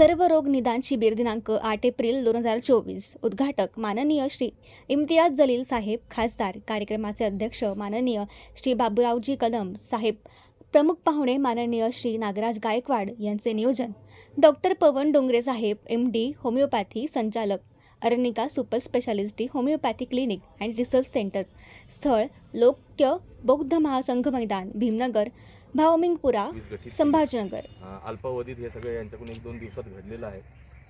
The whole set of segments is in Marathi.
सर्व रोग निदान शिबिर दिनांक आठ एप्रिल दोन हजार चोवीस. उद्घाटक माननीय श्री इम्तियाज जलील साहेब खासदार. कार्यक्रमाचे अध्यक्ष माननीय श्री बाबूरावजी कदम साहेब. प्रमुख पाहुणे माननीय श्री नागराज गायकवाड यांचे नियोजन. डॉक्टर पवन डोंगरे साहेब एम डी होमिओपॅथी संचालक. Arnica super speciality homeopathy clinic and research centre स्थळ लोक्य बौद्ध महासंघ मैदान भीमनगर भावमिंगपुरा संभाजीनगर. अल्पावधीत हे सगळं यांच्याकडून एक दोन दिवसात घडलेलं आहे.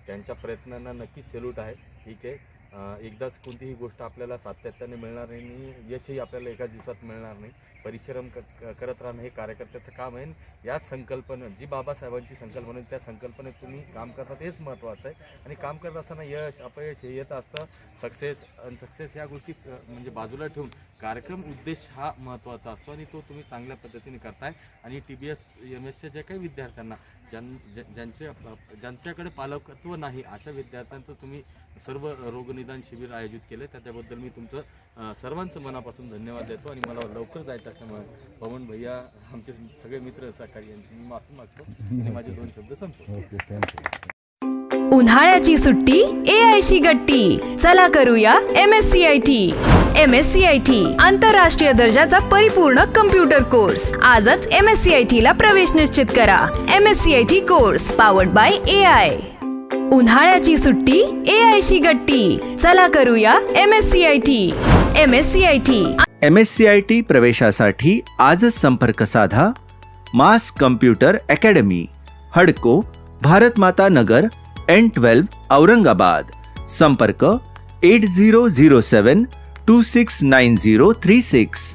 त्यांच्या प्रयत्नांना नक्कीच सेल्यूट आहे. ठीक आहे. एकदाच कोणतीही गोष्ट आपल्याला सातत्याने मिळणार नाही आणि यशही आपल्याला एका दिवसात मिळणार नाही. परिश्रम क करत राहणं हे कार्यकर्त्याचं काम आहे याच संकल्पना जी बाबासाहेबांची संकल्पना आहे, त्या संकल्पनेत तुम्ही काम करतात हेच महत्त्वाचं आहे. आणि काम करत असताना यश अपयश हे येत असतं. सक्सेस अनसक्सेस ह्या गोष्टी म्हणजे बाजूला ठेवून कार्यक्रम उद्देश हा महत्त्वाचा असतो आणि तो तुम्ही चांगल्या पद्धतीने करताय. आणि टी बी एस एम एसच्या ज्या काही विद्यार्थ्यांना ज्यां ज्या- ज्यांचे ज्यांच्याकडे पालकत्व नाही अशा विद्यार्थ्यांचं तुम्ही सर्व रोगनिदान शिबिर आयोजित केलं त्याच्याबद्दल मी तुमचं सर्वांचं मनापासून धन्यवाद देतो आणि मला लवकर जायचं असल्यामुळे पवन भैया आमचे सगळे मित्र सहकारी यांची मी माफी मागतो आणि माझे दोन शब्द संपतो ओके थँक्यू उन्हाळ्याची सुट्टी ए आय शी गट्टी. चला करूया M S C I T M S C I T आंतरराष्ट्रीय दर्जाचा परिपूर्ण कम्प्युटर कोर्स आजच M S C I T ला प्रवेश निश्चित करा. M S C I T course powered by A I उन्हाळ्याची सुट्टी ए आय शी गट्टी. चला करूया M S C I T M S C I T M S C I T प्रवेशासाठी आजच संपर्क साधा. Mass computer academy Hudco Bharat Mata Nagar N twelve Aurangabad. संपर्क eight zero zero seven two six nine zero three six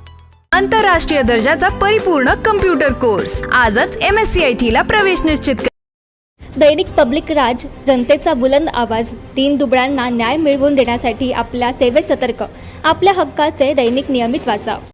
आंतरराष्ट्रीय दर्जाचा परिपूर्ण कम्प्युटर कोर्स. आजच M S C I T ला प्रवेश निश्चित करा. दैनिक पब्लिक राज जनतेचा बुलंद आवाज तीन दुबळ्यांना न्याय मिळवून देण्यासाठी आपल्या सेवेत सतर्क. आपल्या हक्काचे दैनिक नियमित वाचा.